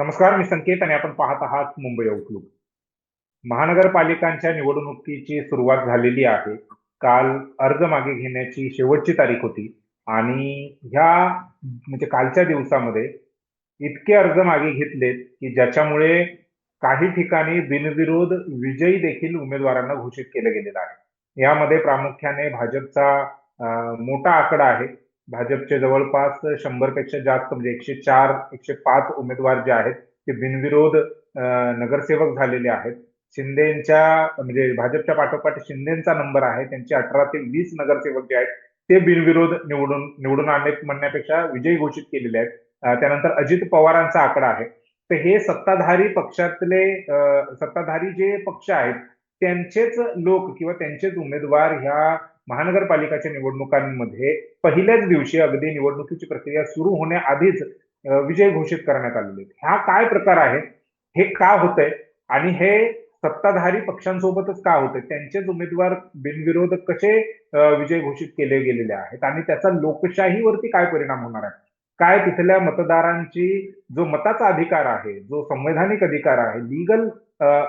नमस्कार मी संकेत आणि आपण पाहत आहात मुंबई आउटलुक महानगरपालिकांच्या निवडणुकीची सुरुवात झालेली आहे. काल अर्ज मागे घेण्याची शेवटची तारीख होती आणि ह्या म्हणजे कालच्या दिवसामध्ये इतके अर्ज मागे घेतलेत की ज्याच्यामुळे काही ठिकाणी बिनविरोध विजयी देखील उमेदवारांना घोषित केलं गेलेलं आहे. यामध्ये प्रामुख्याने भाजपचा मोठा आकडा आहे. भाजपचे जवळपास शंभरपेक्षा जास्त म्हणजे एकशे चार एकशे पाच उमेदवार जे आहेत ते बिनविरोध नगरसेवक झालेले आहेत. शिंदेच्या म्हणजे भाजपच्या पाठोपाठ शिंदेचा नंबर आहे त्यांचे अठरा ते वीस नगरसेवक जे आहेत ते बिनविरोध निवडून निवडून आणले म्हणण्यापेक्षा विजयी घोषित केलेले आहेत. त्यानंतर अजित पवारांचा आकडा आहे. तर हे सत्ताधारी पक्षातले सत्ताधारी जे पक्ष आहेत त्यांचेच लोक किंवा त्यांचेच उमेदवार ह्या महानगरपालिकाच्या निवडणुकांमध्ये पहिल्याच दिवशी अगदी निवडणुकीची प्रक्रिया सुरू होण्याआधीच विजय घोषित करण्यात आलेले हा काय प्रकार आहे हे का होतंय? आणि हे सत्ताधारी पक्षांसोबतच का होतंय? त्यांचेच उमेदवार बिनविरोध कसे विजय घोषित केले गेलेले आहेत? आणि त्याचा लोकशाहीवरती काय परिणाम होणार आहे? काय तिथल्या मतदारांची जो मताचा अधिकार आहे जो संवैधानिक अधिकार आहे लिगल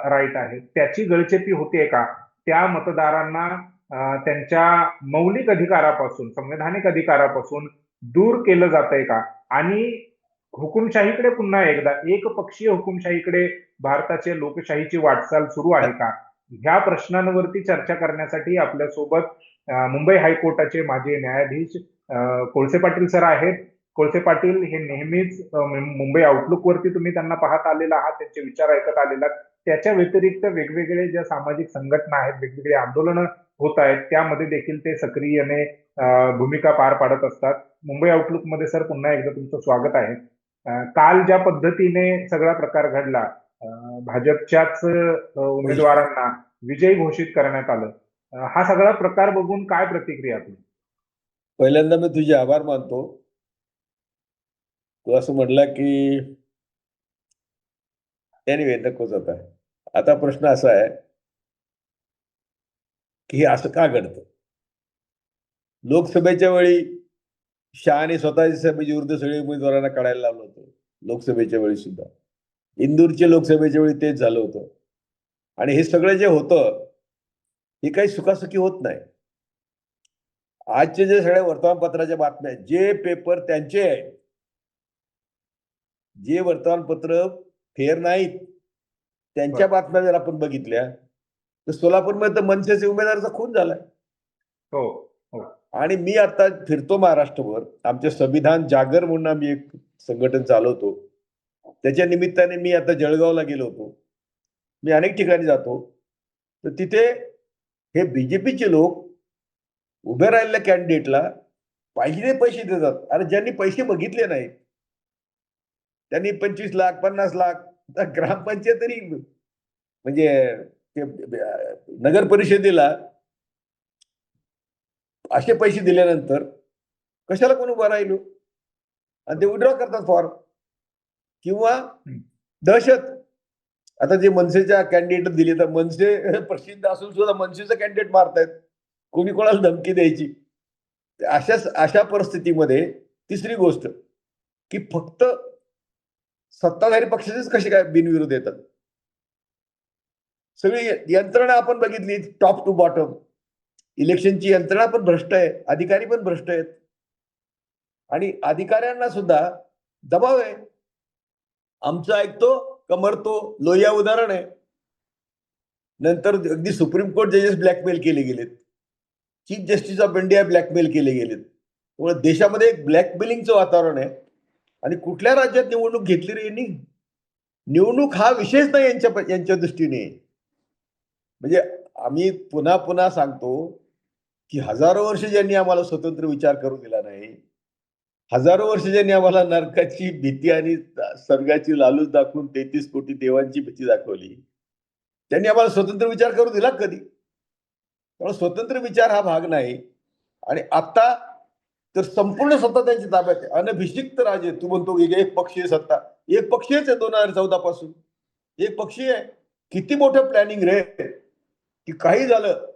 राईट आहे त्याची गळचेपी होते का? त्या मतदारांना त्यांच्या मौलिक अधिकारापासून संवैधानिक अधिकारापासून दूर केलं जातंय का? आणि हुकुमशाहीकडे पुन्हा एकदा एक पक्षीय हुकुमशाहीकडे भारताच्या लोकशाहीची वाटचाल सुरू आहे का? ह्या प्रश्नांवरती चर्चा करण्यासाठी आपल्यासोबत मुंबई हायकोर्टाचे माजी न्यायाधीश कोळसे पाटील सर आहेत. कोळसे पाटील हे नेहमीच मुंबई आउटलुक वरती तुम्ही त्यांना पाहत आलेला आहात त्यांचे विचार ऐकत आलेला त्याच्या व्यतिरिक्त वेगवेगळे ज्या सामाजिक संघटना आहेत वेगवेगळे आंदोलनं होत आहेत त्यामध्ये देखील ते सक्रियने भूमिका पार पाडत असतात. मुंबई आउटलुकमध्ये सर पुन्हा एकदा तुमचं स्वागत आहे. काल ज्या पद्धतीने सगळा प्रकार घडला भाजपच्याच उमेदवारांना विजयी घोषित करण्यात आलं हा सगळा प्रकार बघून काय प्रतिक्रिया तुम्ही पहिल्यांदा मी तुझे आभार मानतो. तू असं म्हणला की एनिवे नकोच आता. आता प्रश्न असा आहे की हे असं का घडतं? लोकसभेच्या वेळी शहाने स्वतःच्या सभेच्या विरुद्ध सगळे उमेदवारांना काढायला लावलं होतं. लोकसभेच्या वेळी सुद्धा. इंदूरच्या लोकसभेच्या वेळी तेच झालं होतं. आणि हे सगळं जे होतं हे काही सुखासुखी होत नाही. आजचे जे सगळ्या वर्तमानपत्राच्या बातम्या आहेत, जे पेपर त्यांचे आहेत जे वर्तमानपत्र फेर नाहीत त्यांच्या बातम्या जर आपण बघितल्या तर सोलापूरमध्ये तर मनसेचे उमेदवाराचा खून झालाय. हो आणि मी आता फिरतो महाराष्ट्रभर. आमचे संविधान जागर म्हणून आम्ही एक संघटन चालवतो. त्याच्या निमित्ताने मी आता जळगावला गेलो होतो. मी अनेक ठिकाणी जातो. तर तिथे हे बीजेपीचे लोक उभे राहिलेल्या कॅन्डिडेटला पाहिजे पैसे देतात. अरे ज्यांनी पैसे बघितले नाहीत. त्यांनी पंचवीस लाख पन्नास लाख ग्रामपंचायत तरी म्हणजे ते नगर परिषदेला असे पैसे दिल्यानंतर कशाला कोण उभा राहिलो? आणि ते विड्रॉ करतात फॉर्म किंवा दहशत. आता जे मनसेच्या कॅन्डिडेट दिले तर मनसे प्रसिद्ध असून सुद्धा मनसेचं कॅन्डिडेट मारतायत. कोणी कोणाला धमकी द्यायची? अशा अशा परिस्थितीमध्ये तिसरी गोष्ट की फक्त सत्ताधारी पक्षाचेच कसे काय बिनविरोध येतात? सगळी यंत्रणा आपण बघितली टॉप टू बॉटम इलेक्शनची यंत्रणा पण भ्रष्ट आहे अधिकारी पण भ्रष्ट आहेत. आणि अधिकाऱ्यांना सुद्धा दबाव आहे. आमचं ऐकतो कमरतो लोहिया उदाहरण आहे. नंतर अगदी सुप्रीम कोर्ट जजेस ब्लॅकमेल केले गेलेत. Chief justice of India blackmail केले गेलेत. त्यामुळे देशामध्ये एक ब्लॅकमेलिंगचं वातावरण आहे. आणि कुठल्या राज्यात निवडणूक घेतली रे यांनी? निवडणूक हा विषयच नाही यांच्या यांच्या दृष्टीने. म्हणजे आम्ही पुन्हा पुन्हा सांगतो की हजारो वर्ष ज्यांनी आम्हाला स्वतंत्र विचार करू दिला नाही हजारो वर्ष ज्यांनी आम्हाला नरकाची भीती आणि स्वर्गाची लालूच दाखवून तेहतीस कोटी देवांची भीती दाखवली त्यांनी आम्हाला स्वतंत्र विचार करू दिला कधी? त्यामुळे स्वतंत्र विचार हा भाग नाही. आणि आता तर संपूर्ण सत्ता त्यांच्या ताब्यात आहे. अनभिषिक्त राजे तू म्हणतो की एक पक्षीय सत्ता. एक पक्षीयच आहे दोन हजार चौदा पासून. एक पक्षीय आहे. किती मोठं प्लॅनिंग रे? की काही झालं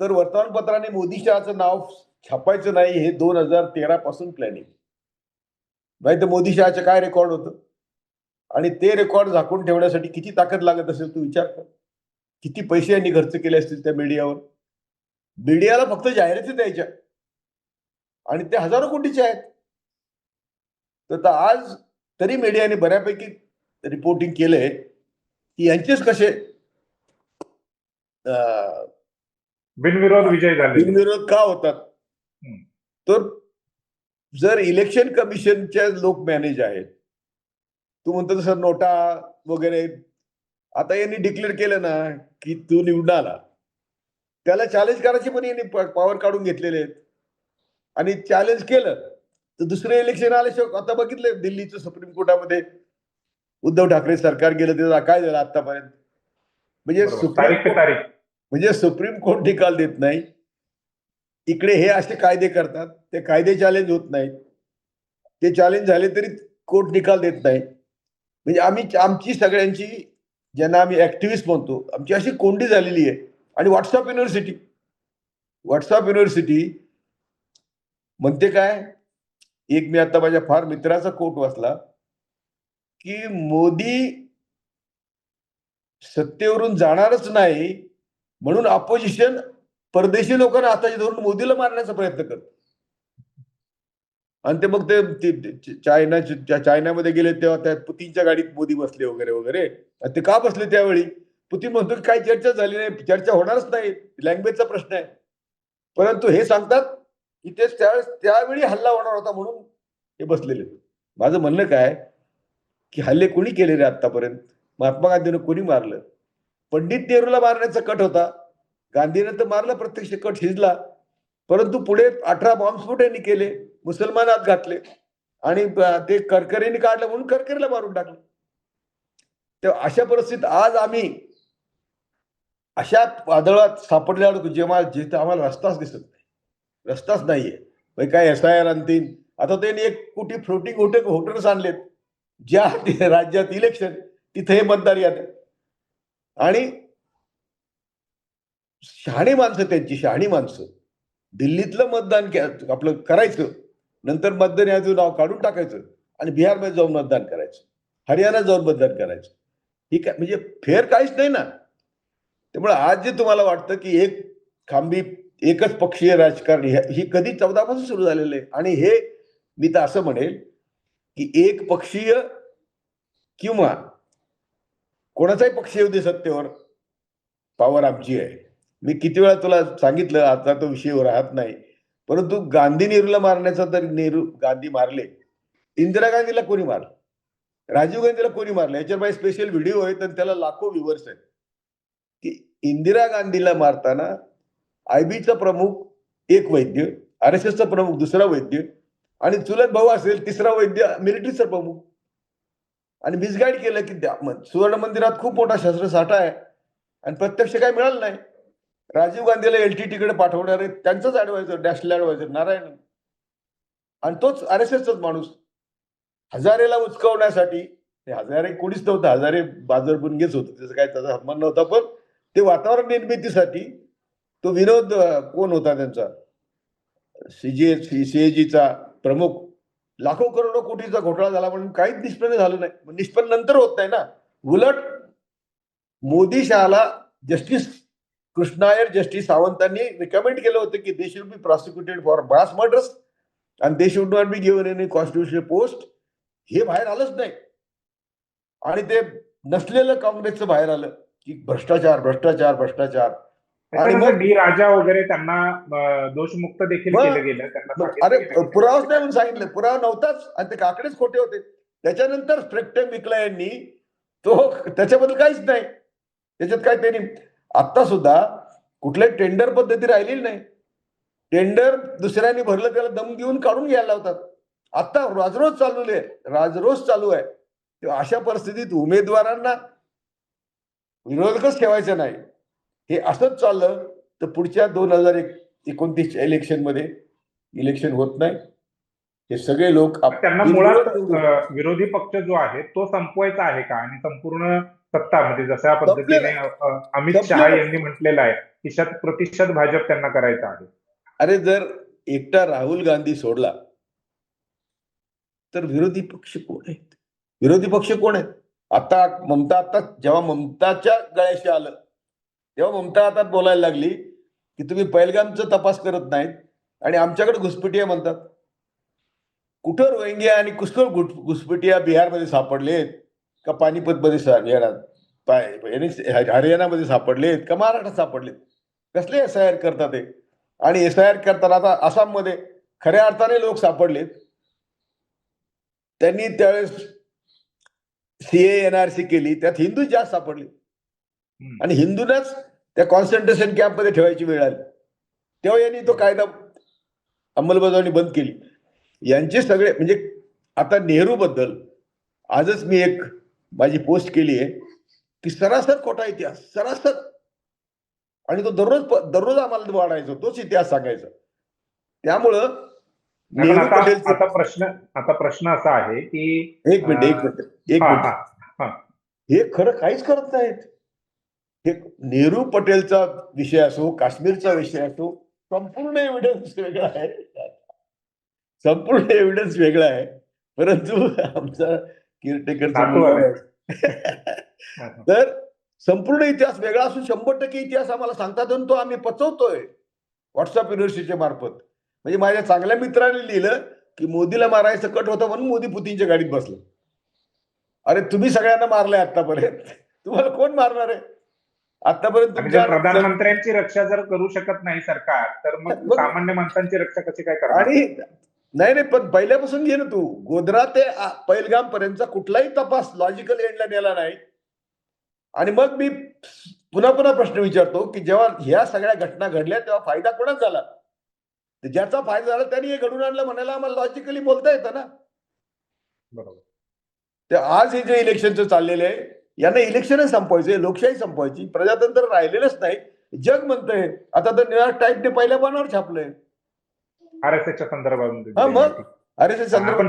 तर वर्तमानपत्राने मोदी शहाचं नाव छापायचं नाही हे दोन हजार तेरा पासून प्लॅनिंग नाही तर मोदी शहाचं काय रेकॉर्ड होतं? आणि ते रेकॉर्ड झाकून ठेवण्यासाठी किती ताकद लागत असेल तू विचार कर. किती पैसे यांनी खर्च केले असतील त्या मीडियावर? मीडियाला फक्त जाहिराती द्यायच्या. आणि ते हजारो कोटीचे आहेत. तर आज तरी मीडियाने बऱ्यापैकी रिपोर्टिंग केलंय की यांचेच कसे बिनविरोध विजय झाले. बिनविरोध का होतात. तर जर इलेक्शन कमिशनच्या लोक मॅनेज आहेत तू म्हणतो तसं नोटा वगैरे आता यांनी डिक्लेअर केलं ना की तू निवडून आला. त्याला चॅलेंज करायचे पण यांनी पॉवर काढून घेतलेले आहेत. आणि चॅलेंज केलं तर दुसरे इलेक्शन आल्याशिवाय आता बघितले दिल्लीचं सुप्रीम कोर्टामध्ये उद्धव ठाकरे सरकार गेलं त्याचा काय झालं आतापर्यंत म्हणजे तारीख. म्हणजे सुप्रीम कोर्ट निकाल देत नाही. इकडे हे असे कायदे करतात ते कायदे चॅलेंज होत नाहीत. ते चॅलेंज झाले तरी कोर्ट निकाल देत नाही. म्हणजे आम्ही आमची सगळ्यांची ज्यांना आम्ही ऍक्टिव्हिस्ट म्हणतो आमची अशी कोंडी झालेली आहे. आणि व्हॉट्सअप युनिव्हर्सिटी व्हॉट्सअप युनिव्हर्सिटी म्हणते काय? एक मी आता माझ्या फार मित्राचा कोट वाचला की मोदी सत्तेवरून जाणारच नाही म्हणून अपोजिशन परदेशी लोकांना आताचे धरून मोदीला मारण्याचा प्रयत्न करत. आणि ते मग ते चायना चायनामध्ये गेले तेव्हा त्या पुतीनच्या गाडीत मोदी बसले वगैरे वगैरे. ते का बसले त्यावेळी? पुतीन म्हणतो की काही चर्चा झाली नाही चर्चा होणारच नाही लँग्वेजचा प्रश्न आहे. परंतु हे सांगतात की ते त्यावेळेस त्यावेळी हल्ला होणार होता म्हणून हे बसलेले. माझं म्हणणं काय की हल्ले कोणी केले रे आतापर्यंत? महात्मा गांधीनं कोणी मारलं? पंडित नेहरूला मारण्याचा कट होता. गांधीनं तर मारलं प्रत्यक्ष कट शिजला. परंतु पुढे अठरा बॉम्बस्फोट यांनी केले मुसलमान आत घातले. आणि ते करकरीने काढलं म्हणून करकरीला मारून टाकलं. तर अशा परिस्थितीत आज आम्ही अशा वादळात सापडल्यावर जेव्हा जिथं आम्हाला रस्ताच दिसत नाही. रस्ताच नाहीये. म्हणजे काय एस आय आर आणतील? आता त्यांनी एक कुठे फ्लोटिंग होटे होटल्स आणलेत. ज्या राज्यात इलेक्शन तिथे हे मतदार यादी आणि शहाणी माणसं त्यांची शहाणी माणसं. दिल्लीतलं मतदान के- आपलं करायचं नंतर मतदान याचं नाव काढून टाकायचं आणि बिहारमध्ये जाऊन मतदान करायचं. हरियाणात जाऊन मतदान करायचं. ही काय म्हणजे फेर काहीच नाही ना. त्यामुळे आज जे तुम्हाला वाटतं की एक खांबी एकच पक्षीय राजकारण ही कधी चौदापासून सुरू झालेलं आहे. आणि हे मी तर असं म्हणेल की एक पक्षीय किंवा कोणाचाही पक्ष येऊ दे सत्तेवर. पॉवर आमची आहे. मी किती वेळा तुला सांगितलं आता तो विषय राहत नाही. परंतु गांधी नेहरूला मारण्याचा तर नेहरू गांधी मारले. इंदिरा गांधीला कोणी मारलं? राजीव गांधीला कोणी मारलं? याच्यावर माझे स्पेशल व्हिडिओ आहेत आणि त्याला लाखो व्ह्युअर्स आहेत. की इंदिरा गांधीला मारताना आयबीचा प्रमुख एक वैद्य आर एस एसचा प्रमुख दुसरा वैद्य आणि चुलत भाऊ असेल तिसरा वैद्य मिलिटरीचा प्रमुख. आणि मिसगाईड केलं की त्या- सुवर्ण मंदिरात खूप मोठा शस्त्रसाठा आहे. आणि प्रत्यक्ष काय मिळालं नाही. राजीव गांधीला एल टी कडे पाठवणारे त्यांचाच ऍडवायझर नॅशनल ऍडवायझर नारायण. आणि तोच आर एस एसचाच माणूस. हजारेला उचकवण्यासाठी हजारे कोणीच नव्हतं. हजारे बाजार बुनगेच होतं. त्याचं काय त्याचा हनुमान नव्हता. पण ते वातावरण निर्मितीसाठी तो विनोद कोण होता त्यांचा? सीजे सीएजीचा प्रमुख लाखो करोडो कोटीचा घोटाळा झाला म्हणून काहीच निष्पन्न झालं नाही. निष्पन्न नंतर होत नाही ना. उलट मोदी शहाला जस्टिस कृष्णायर जस्टिस सावंतांनी रिकमेंड केलं होतं की they should be prosecuted for mass murders आणि they should not be given any constitutional post हे बाहेर आलंच नाही. आणि ते नसलेलं काँग्रेसचं बाहेर आलं की भ्रष्टाचार भ्रष्टाचार भ्रष्टाचार. आणि मग- डी राजा वगैरे त्यांना दोषमुक्त देखील केलं गेलं त्यांना अरे पुरावाच नाही म्हणून सांगितलं. पुरावा नव्हताच आणि ते काकडेच खोटे होते. त्याच्यानंतर स्पेक्टम विकला यांनी. तो त्याच्याबद्दल काहीच नाही. त्याच्यात काय त्यांनी आता सुद्धा कुठल्याही टेंडर पद्धती राहिलेली नाही. टेंडर दुसऱ्यांनी भरलं त्याला दम देऊन काढून घ्यायला लावतात. आता राजरोज चालू आहे. राजरोज चालू आहे. अशा परिस्थितीत उमेदवारांना विरोधकच ठेवायचा नाही. हे असंच चाललं तर पुढच्या दोन हजार एकोणतीस इलेक्शनमध्ये इलेक्शन होत नाही. हे सगळे लोक त्यांना मुळात विरोधी पक्ष जो आहे तो संपवायचा आहे का? आणि संपूर्ण सत्ता म्हणजे जशा पद्धतीने अमित शहा. यांनी म्हटलेलं आहे की शत प्रतिशत भाजप त्यांना करायचं आहे. अरे जर एकटा राहुल गांधी सोडला तर विरोधी पक्ष कोण आहेत? विरोधी पक्ष कोण आहेत? आता ममता आता जेव्हा ममताच्या गळ्याशी आलं तेव्हा ममता आता बोलायला लागली की तुम्ही पहिलगामचा तपास करत नाहीत आणि आमच्याकडे घुसपेटिया म्हणतात. कुठं रोहिंग्या आणि कुठं घुस घुसपेटिया बिहारमध्ये सापडलेत? का पानिपतमध्ये सा- बिहारात हरियाणामध्ये सापडलेत? का महाराष्ट्रात सापडलेत? कसले एस आय आर करतात ते आणि एस आय आर करताना आता आसाममध्ये खऱ्या अर्थाने लोक सापडलेत. त्यांनी त्यावेळेस सीए सी केली. त्यात हिंदू जास्त सापडले. आणि हिंदूनच त्या कॉन्सन्ट्रेशन कॅम्पमध्ये ठेवायची वेळ आली. तेव्हा यांनी तो कायदा अंमलबजावणी बंद केली. यांचे सगळे म्हणजे आता नेहरू बद्दल आजच मी एक माझी पोस्ट केली आहे. की सरासर खोटा इतिहास सरासर. आणि तो दररोज दररोज आम्हाला वाढायचा तोच इतिहास सांगायचा. त्यामुळं आता प्रश्न आता प्रश्न असा आहे की एक मिनिट एक मिनिट एक मिनिट. हा. हे खरं काहीच करत नाहीत. हे नेहरू पटेलचा विषय असो काश्मीरचा विषय असो संपूर्ण एव्हिडन्स वेगळा आहे. संपूर्ण एव्हिडन्स वेगळा आहे. परंतु आमचा केअरटेकरचा. तर संपूर्ण इतिहास वेगळा असून शंभर टक्के इतिहास आम्हाला सांगतात आणि तो आम्ही पचवतोय व्हॉट्सअप युनिव्हर्सिटीच्या मार्फत. म्हणजे माझ्या चांगल्या मित्राने लिहिलं की मोदीला मारायचं कट होतं म्हणून मोदी पुतीनच्या गाडीत बसलं. अरे तुम्ही सगळ्यांना मारलंय आतापर्यंत. तुम्हाला कोण मारणार आहे? आतापर्यंत तुमच्या प्रधानमंत्र्यांची रक्षा जर करू शकत नाही सरकार तर मग सामान्य माणसांची रक्षा कशी काय करणार? आणि नाही नाही पण पहिल्यापासून घे ना तू. गोधरा ते पैलगाम पर्यंतचा कुठलाही तपास लॉजिकल एंडला नेला नाही. आणि मग मी पुन्हा पुन्हा प्रश्न विचारतो की जेव्हा ह्या सगळ्या घटना घडल्या तेव्हा फायदा कोणाच झाला? ज्याचा फायदा झाला त्यांनी हे घडून आणलं म्हणायला आम्हाला लॉजिकली बोलता येतं ना. बरोबर. तर आज हे जे इलेक्शनचं चाललेलं आहे यांना इलेक्शनच संपवायचे लोकशाही संपवायची. प्रजातंत्र राहिलेलंच नाही. जग म्हणतंय आता तर न्यूयॉर्क टाईमने पहिल्या पानावर छापलंय? आर एस एसच्या संदर्भामध्ये हा, मग. ते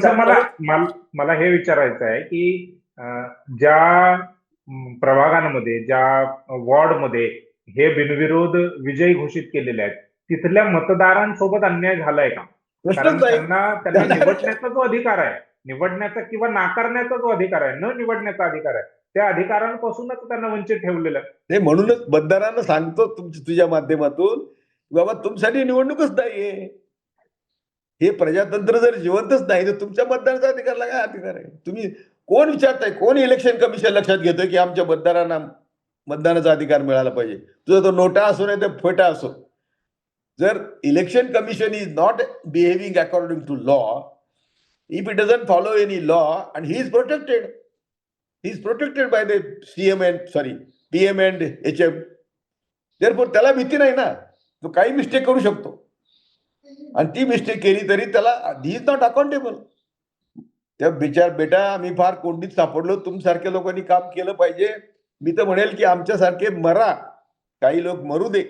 संदर्भात मला हे विचारायचं आहे की ज्या प्रभागांमध्ये ज्या वॉर्डमध्ये हे बिनविरोध विजयी घोषित केलेले आहेत तिथल्या मतदारांसोबत अन्याय झालाय का? त्यांना त्यांना- निवडण्याचा जो अधिकार आहे निवडण्याचा किंवा नाकारण्याचा जो अधिकार आहे न निवडण्याचा अधिकार आहे त्या अधिकारांपासूनच त्यांना वंचित ठेवलेलं आहे. नाही म्हणूनच मतदारांना सांगतो तुमच्या तुझ्या माध्यमातून बाबा तुमच्यासाठी निवडणूकच नाहीये. हे प्रजातंत्र जर जिवंतच नाही तर तुमच्या मतदानाचा अधिकारला काय अधिकार आहे. तुम्ही कोण विचारताय कोण इलेक्शन कमिशन लक्षात घेतोय की आमच्या मतदारांना मतदानाचा अधिकार मिळाला पाहिजे? तुझा तो नोटा असो नाही तर फटा असो. जर election commission is not behaving according to law if it doesn't follow any law and he is protected is protected by the CM and sorry PM and H M therefore त्याला भीती नाही ना. तो काही मिस्टेक करू शकतो. आणि ती मिस्टेक केली तरी त्याला ही इज नॉट अकाउंटेबल त्या बिचार बेटा आम्ही फार कोंडीत सापडलो. तुमसारख्या लोकांनी काम केलं पाहिजे. मी तर म्हणेल की आमच्यासारखे मरा. काही लोक मरू दे.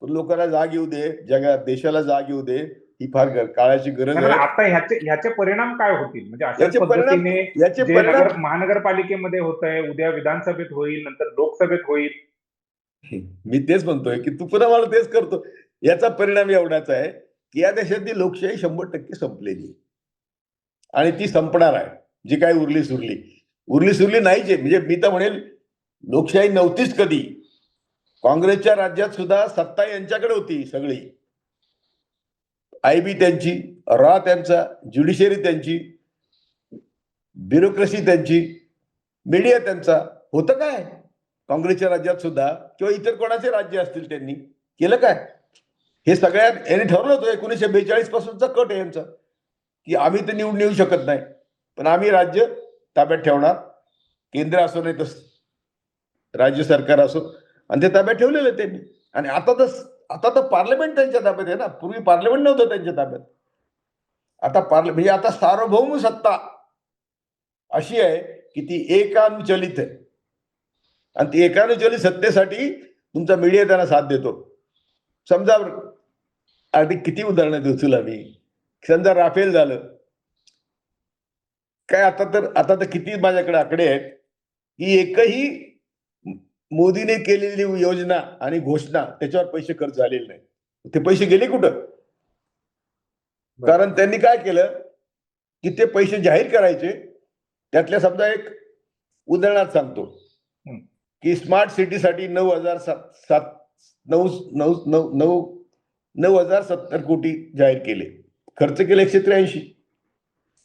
पण लोकांना जाग येऊ दे. जगात देशाला जाग येऊ दे. ही फार काळाची गरज आहे. आता ह्याचे ह्याचे परिणाम काय होतील? म्हणजे याचे परिणाम- पद्धतीने याचे जे परिणाम नगर महानगरपालिकेमध्ये होत आहे उद्या विधानसभेत होईल नंतर लोकसभेत होईल. मी तेच म्हणतोय की तू पुन्हा मला तेच करतो. याचा परिणाम एवढाच आहे की या देशातली लोकशाही शंभर टक्के संपलेली. आणि ती संपणार आहे. जी काही उरली सुरली. उरली सुरली नाहीच आहे. म्हणजे मी तर म्हणेल लोकशाही नव्हतीच कधी. काँग्रेसच्या राज्यात सुद्धा सत्ता यांच्याकडे होती सगळी. आय बी त्यांची रा त्यांचा ज्युडिशरी त्यांची ब्युरोक्रेसी त्यांची मीडिया त्यांचा. होतं काय? काँग्रेसच्या राज्यात सुद्धा किंवा इतर कोणाचे राज्य असतील त्यांनी? केलं काय? हे सगळ्यात यांनी ठरवलं होतं एकोणीसशे बेचाळीस पासूनचा कट आहे यांचा. की आम्ही तर निवडून येऊ शकत नाही. पण आम्ही राज्य ताब्यात ठेवणार. केंद्र असो नाही तस राज्य सरकार असो. आणि ते ताब्यात ठेवलेलं त्यांनी. आणि आता तर आता तर पार्लमेंट त्यांच्या ताब्यात आहे ना. पूर्वी पार्लमेंट नव्हतं त्यांच्या ताब्यात. आता पार्ल म्हणजे आता सार्वभौम सत्ता अशी आहे की ती एकानुचलित आहे. आणि ती एकानुचलित सत्तेसाठी तुमचा मीडिया त्यांना साथ देतो. समजा अगदी किती उदाहरणं देऊ तुला मी समजा राफेल झालं. काय आता तर आता तर किती माझ्याकडे आकडे आहेत. की एकही मोदीने केलेली योजना आणि घोषणा त्याच्यावर पैसे खर्च झालेले नाही ते पैसे गेले कुठं? कारण त्यांनी काय केलं? की ते पैसे जाहीर करायचे. त्यातल्या समजा एक उदाहरणार्थ सांगतो. की स्मार्ट सिटीसाठी नऊ हजार सात सात नऊ नऊ नऊ नऊ नऊ हजार सत्तर कोटी जाहीर केले. खर्च केले एकशे त्र्याऐंशी.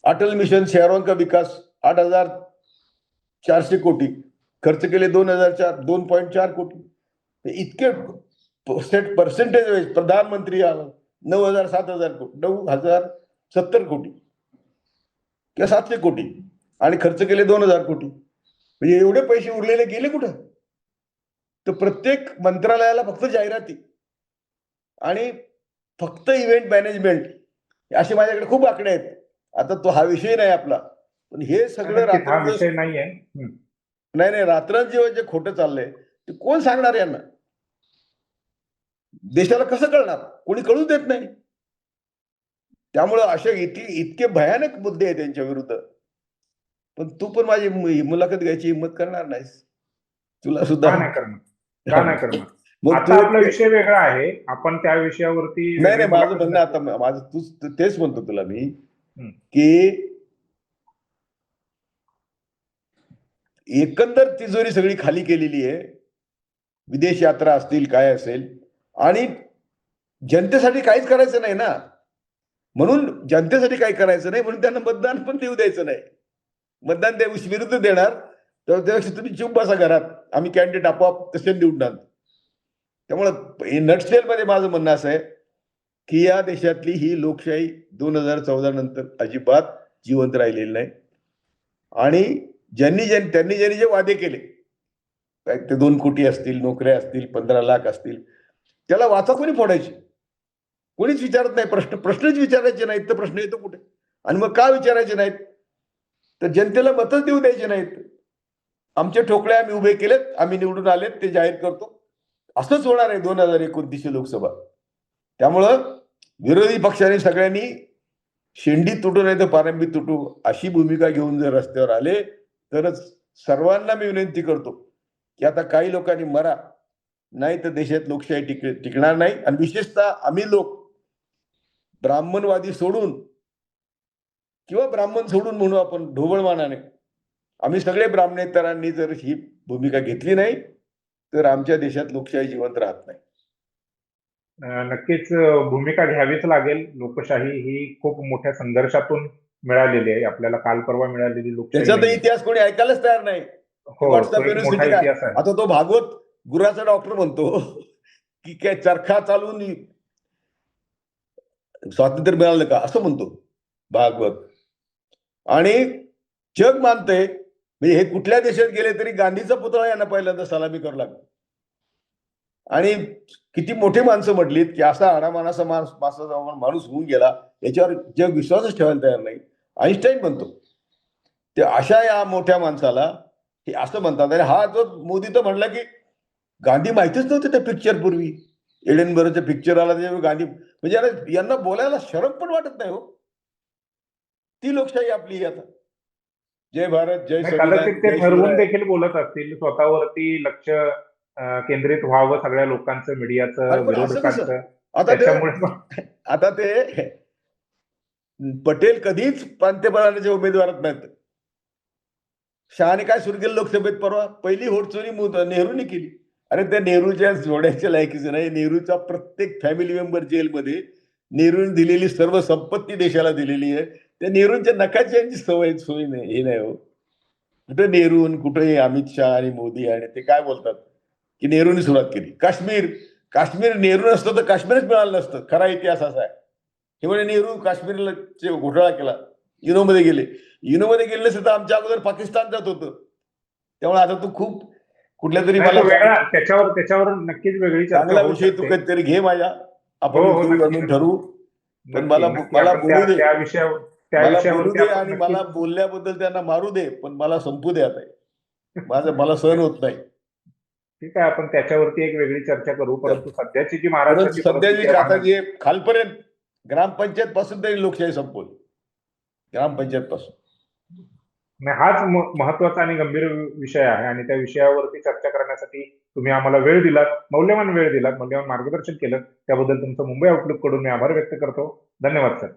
अटल मिशन शहरों का विकास आठ हजार चारशे कोटी. खर्च केले दोन हजार चार दोन पॉईंट चार कोटी. इतके पर्सेंट पर्सेंटेज वाईज प्रधानमंत्री आला नऊ हजार सात हजार कोटी नऊ हजार सत्तर कोटी. किंवा सातशे कोटी. आणि खर्च केले दोन हजार कोटी. म्हणजे एवढे पैसे उरलेले गेले कुठं? तर प्रत्येक मंत्रालयाला फक्त जाहिराती. आणि फक्त इव्हेंट मॅनेजमेंट असे माझ्याकडे खूप आकडे आहेत. आता तो हा विषय नाही आपला. पण हे सगळं विषय नाहीये. हं. नाही नाही रात्रंदिवस जे खोटं चाललंय. ते कोण सांगणार यांना? देशाला कसं कळणार? कोणी कळूच देत नाही. त्यामुळं असे इतके इतके भयानक मुद्दे आहेत त्यांच्या विरुद्ध. पण तू पण माझी मुलाखत घ्यायची हिंमत करणार नाहीस. तुला सुद्धा नाही करणार? आपला विषय वेगळा आहे. आपण त्या विषयावरती नाही नाही माझं म्हणणं आता माझं तूच तू- तेच म्हणतो तुला मी. की एकंदर तिजोरी सगळी खाली केलेली आहे. विदेश यात्रा असतील काय असेल. आणि जनतेसाठी काहीच करायचं नाही ना. म्हणून जनतेसाठी काही करायचं नाही म्हणून त्यांना मतदान पण देऊ द्यायचं नाही. मतदान त्या विरुद्ध देणार. तर त्यापेक्षा तुम्ही चुप बसा घरात. आम्ही कॅन्डिडेट आपोआप तसे निवडणार त्यामुळं नटशेलमध्ये माझं म्हणणं असं आहे की या देशातली ही लोकशाही दोन हजार चौदा नंतर अजिबात जिवंत राहिलेली नाही. आणि ज्यांनी ज्यांनी त्यांनी ज्यांनी जे वादे केले काय ते दोन कोटी असतील नोकऱ्या असतील पंधरा लाख असतील त्याला वाचा कोणी फोडायची? कोणीच विचारत नाही प्रश्न प्रश्नच विचारायचे नाहीत तर प्रश्न येतो कुठे? आणि मग का विचारायचे नाहीत? तर जनतेला मतच देऊ द्यायचे नाहीत. आमचे ठोकळे आम्ही उभे केलेत आम्ही निवडून आलेत ते जाहीर करतो. असंच होणार आहे दोन हजार एकोणतीसशे लोकसभा. त्यामुळं विरोधी पक्षाने सगळ्यांनी शेंडी तुटू नाही तर पारंबी तुटू अशी भूमिका घेऊन जर रस्त्यावर आले तरच सर्वांना मी विनंती करतो की आता काही लोकांनी मरा नाही तर देशात लोकशाही टिक टिकणार नाही. आणि विशेषतः आम्ही लोक ब्राह्मणवादी सोडून किंवा ब्राह्मण सोडून म्हणू आपण ढोबळमानाने आम्ही सगळे ब्राह्मणेतरांनी जर ही भूमिका घेतली नाही तर आमच्या देशात लोकशाही जिवंत राहत नाही. नक्कीच भूमिका घ्यावीच लागेल. लोकशाही ही खूप मोठ्या संघर्षातून मिळालेली आहे. आपल्याला काल परवा मिळालेली लोकशाही त्याचा तर नाही. इतिहास कोणी ऐकायलाच तयार नाही. हो आता तो भागवत गुराचा डॉक्टर म्हणतो. की काय चरखा चालून स्वातंत्र्य मिळालं का? असं म्हणतो भागवत. आणि जग मानतंय म्हणजे हे कुठल्या देशात गेले तरी गांधीचा पुतळा यांना पहिल्यांदा सलामी करू लागला. आणि किती मोठे माणसं म्हटलीत की असा आडामानाचा माणूस माणूस होऊन गेला याच्यावर जग विश्वासच ठेवायला तयार नाही. आईन्स्टाईन म्हणतो ते अशा या मोठ्या माणसाला हे असं म्हणतात. आणि हा जो मोदी तर म्हणला की गांधी माहितीच नव्हते त्या पिक्चर पूर्वी. एडेनबरोच्या पिक्चर आला त्याच्यावर गांधी म्हणजे यांना बोलायला शरम पण वाटत नाही हो. ती लोकशाही आपली आता. जय भारत जय ते ठरवून. देखील बोलत असतील. स्वतःवरती लक्ष केंद्रित व्हावं सगळ्या लोकांचं मीडियाचं आता ते त्याच्यामुळे पण- आता ते पटेल कधीच पंतप्रधानाच्या उमेदवारच नाहीत. शहाने काय सुरू केलं लोकसभेत परवा? पहिली होडचोरी नेहरूने केली. अरे त्या नेहरूच्या जोड्याच्या लायकीचं नाही. नेहरूचा प्रत्येक फॅमिली मेंबर जेलमध्ये नेहरूने दिलेली सर्व संपत्ती देशाला दिलेली आहे. त्या नेहरूंच्या नकाची यांची सवय सोय नाही. हे नाही हो. कुठं नेहरू कुठे कुठं अमित शहा आणि मोदी आणि ते काय बोलतात? की नेहरूने सुरुवात केली. काश्मीर. काश्मीर नेहरू नसतं तर काश्मीरच मिळालं नसतं. खरा इतिहास असा आहे. हे म्हणे नेहरू काश्मीरला घोटाळा केला. युनोमध्ये गेले. युनोमध्ये गेले तर आमच्या अगोदर पाकिस्तान जात होतं. त्यामुळे आता तू खूप कुठल्या तरी मला त्याच्यावर त्याच्यावर नक्कीच वेगळी चांगला विषय तू. कधीतरी घे माझ्या. आपण हो, हो, ठरवू. पण मला-. मला बोलू दे. मला बोलू दे आणि मला बोलल्याबद्दल त्यांना मारू दे पण मला संपू दे आता. माझं मला सहन होत नाही. ठीक आहे आपण त्याच्यावरती एक वेगळी चर्चा करू परंतु सध्याची जी महाराष्ट्राची सध्याची आता जे खालपर्यंत ग्रामपंचायत पासून तरी लोकशाही संपवली. ग्रामपंचायत पासून. नाही, हाच महत्त्वाचा आणि गंभीर विषय आहे आणि त्या विषयावरती चर्चा करण्यासाठी तुम्ही आम्हाला वेळ दिलात मौल्यवान वेळ दिलात मौल्यवान मार्गदर्शन केलं. त्याबद्दल तुमचं मुंबई आउटलुककडून मी आभार व्यक्त करतो. धन्यवाद सर